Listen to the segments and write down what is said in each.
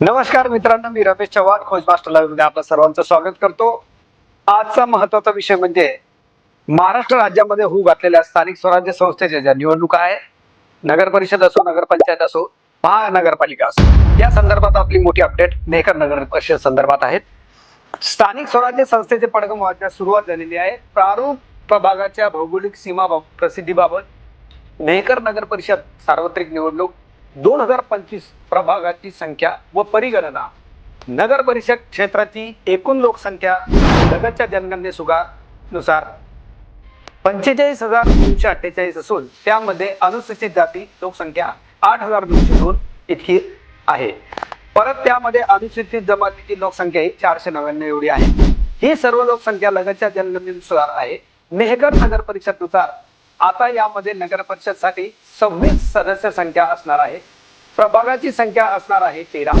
नमस्कार मित्रांनो मी रमेश चव्हाण खोज मास्टर लाईव्हमध्ये आपलं सर्वांचं स्वागत करतो. आजचा महत्त्वाचा विषय म्हणजे महाराष्ट्र राज्यामध्ये होऊ घातलेल्या स्थानिक स्वराज्य संस्थेच्या ज्या निवडणुका आहे नगर परिषद असो नगरपंचायत असो महानगरपालिका असो या संदर्भात आपली मोठी अपडेट मेहकर नगर परिषद संदर्भात आहेत. स्थानिक स्वराज्य संस्थेचे पडगम वाचण्यास सुरुवात झालेली आहे. प्रारूप प्रभागाच्या भौगोलिक सीमा प्रसिद्धीबाबत मेहकर नगर परिषद सार्वत्रिक निवडणूक दोन हजार पंचवीस प्रभागाची संख्या व परिगणना. नगर परिषद क्षेत्राची एकूण लोकसंख्या लगतच्या जनगणनेसुगानुसार पंचेचाळीस हजार दोनशे अठ्ठेचाळीस असून त्यामध्ये अनुसूचित जाती लोकसंख्या आठ हजार दोनशे दोन इतकी आहे. परत त्यामध्ये अनुसूचित जमातीची लोकसंख्या ही चारशे नव्याण्णव एवढी आहे. ही सर्व लोकसंख्या लगतच्या जनगणनेनुसार आहे. मेहकर नगर परिषदनुसार आता यामध्ये नगर परिषदसाठी सव्वीस सदस्य संख्या असणार आहे. प्रभागाची संख्या असणार आहे तेरा.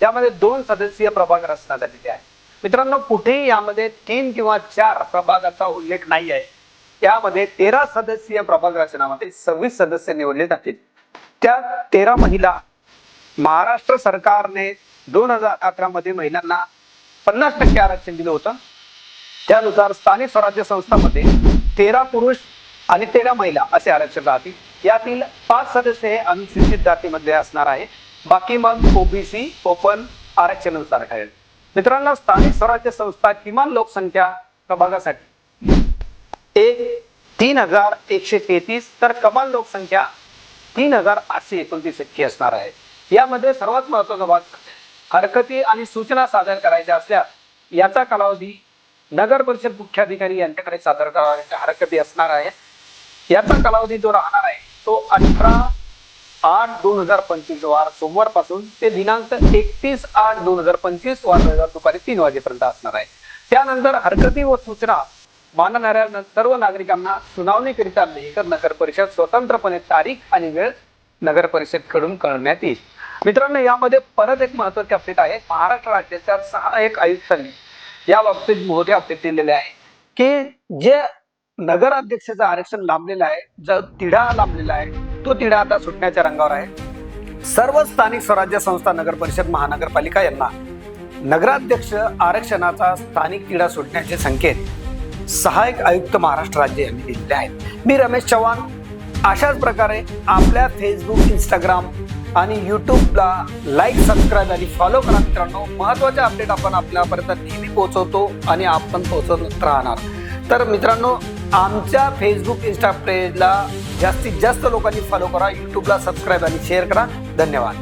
त्यामध्ये दोन सदस्यीय प्रभाग रचना झालेली आहे मित्रांनो कुठेही यामध्ये तीन किंवा चार प्रभागाचा उल्लेख नाही आहे. त्यामध्ये तेरा सदस्यीय प्रभाग रचनामध्ये सव्वीस सदस्य निवडले जातील. त्या तेरा महिला महाराष्ट्र सरकारने दोन हजार अकरा मध्ये महिलांना पन्नास टक्के आरक्षण दिलं होतं. त्यानुसार स्थानिक स्वराज्य संस्थांमध्ये तेरा पुरुष आणि तेरा महिला असे आरक्षण राहतील. यातील पाच सदस्य हे अनुसूचित जातीमध्ये असणार आहे बाकी मग ओबीसी ओपन आरक्षणानुसार आहेत. मित्रांनो स्थानिक स्वराज्य संस्था किमान लोकसंख्या प्रभागासाठी एक तीन हजार एकशे तेहतीस तर कमाल लोकसंख्या तीन हजार आठशे एकोणतीस इतकी असणार आहे. यामध्ये सर्वात महत्त्वाचा भाग हरकती आणि सूचना सादर करायच्या असल्यास याचा कालावधी नगर परिषद मुख्याधिकारी यांच्याकडे सादर करायच्या हरकती असणार आहे. याचा कालावधी जो राहणार आहे तो अठरा आठ दोन हजार पंचवीस वार सोमवारपासून ते दिनांक एकतीस आठ दोन हजार पंचवीस वार रविवार दुपारी तीन वाजेपर्यंत असणार आहे. त्यानंतर हरकती व सूचना मानणाऱ्या सर्व नागरिकांना सुनावणीकरिता मेहकर नगर परिषद स्वतंत्रपणे तारीख आणि वेळ नगर परिषदकडून येईल. मित्रांनो यामध्ये परत एक महत्वाची अपडेट आहे. महाराष्ट्र राज्याच्या सहाय्यक आयुक्तांनी या बाबतीत मोठे अपडेट दिलेले आहे की जे नगराध्यक्षाचं आरक्षण लांबलेलं आहे. जो तिढा लांबलेला आहे तो तिढा आता सुटण्याच्या रंगावर आहे. सर्व स्थानिक स्वराज्य संस्था नगर परिषद महानगरपालिका यांना नगराध्यक्ष आरक्षणाचा स्थानिक तिढा सुटण्याचे संकेत सहाय्यक आयुक्त महाराष्ट्र राज्य यांनी दिलेले आहेत. मी रमेश चव्हाण अशाच प्रकारे आपल्या फेसबुक इंस्टाग्राम आणि यूट्यूबला लाईक सबस्क्राईब आणि फॉलो करा मित्रांनो. महत्त्वाचे अपडेट आपण आपल्यापर्यंत नेहमी पोहोचवतो आणि आपण पोहोचवत राहणार. तर मित्रांनो आमच्या फेसबुक इंस्टा पेजला जास्तीत जास्त लोकांनी फॉलो करा यूट्यूबला सबस्क्राईब आणि शेअर करा. धन्यवाद.